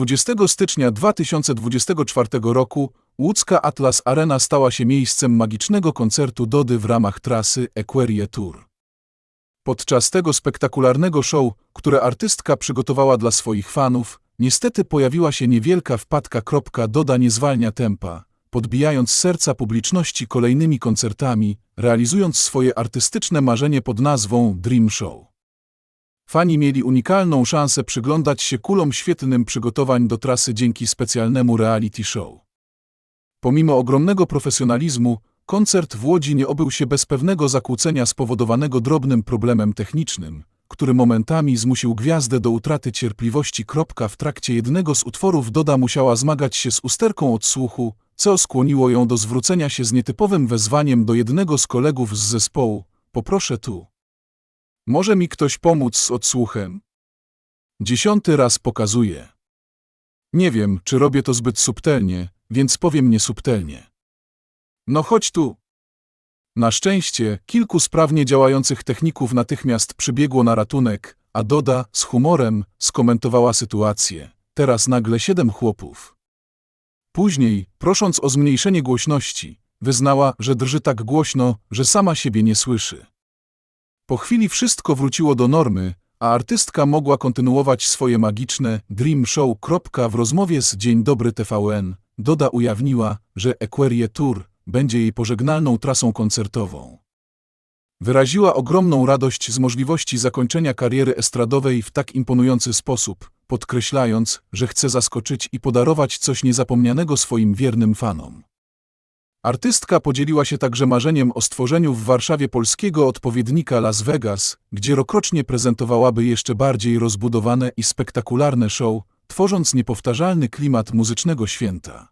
20 stycznia 2024 roku łódzka Atlas Arena stała się miejscem magicznego koncertu Dody w ramach trasy Equerie Tour. Podczas tego spektakularnego show, które artystka przygotowała dla swoich fanów, niestety pojawiła się niewielka wpadka. Doda nie zwalnia tempa, podbijając serca publiczności kolejnymi koncertami, realizując swoje artystyczne marzenie pod nazwą Dream Show. Fani mieli unikalną szansę przyglądać się kulom świetnym przygotowań do trasy dzięki specjalnemu reality show. Pomimo ogromnego profesjonalizmu, koncert w Łodzi nie obył się bez pewnego zakłócenia spowodowanego drobnym problemem technicznym, który momentami zmusił gwiazdę do utraty cierpliwości. W trakcie jednego z utworów Doda musiała zmagać się z usterką odsłuchu, co skłoniło ją do zwrócenia się z nietypowym wezwaniem do jednego z kolegów z zespołu. Poproszę tu. Może mi ktoś pomóc z odsłuchem? Dziesiąty raz pokazuję. Nie wiem, czy robię to zbyt subtelnie, więc powiem niesubtelnie. No chodź tu. Na szczęście, kilku sprawnie działających techników natychmiast przybiegło na ratunek, a Doda, z humorem, skomentowała sytuację. Teraz nagle siedem chłopów. Później, prosząc o zmniejszenie głośności, wyznała, że drży tak głośno, że sama siebie nie słyszy. Po chwili wszystko wróciło do normy, a artystka mogła kontynuować swoje magiczne Dream Show. W rozmowie z Dzień Dobry TVN Doda ujawniła, że Equerie Tour będzie jej pożegnalną trasą koncertową. Wyraziła ogromną radość z możliwości zakończenia kariery estradowej w tak imponujący sposób, podkreślając, że chce zaskoczyć i podarować coś niezapomnianego swoim wiernym fanom. Artystka podzieliła się także marzeniem o stworzeniu w Warszawie polskiego odpowiednika Las Vegas, gdzie rokrocznie prezentowałaby jeszcze bardziej rozbudowane i spektakularne show, tworząc niepowtarzalny klimat muzycznego święta.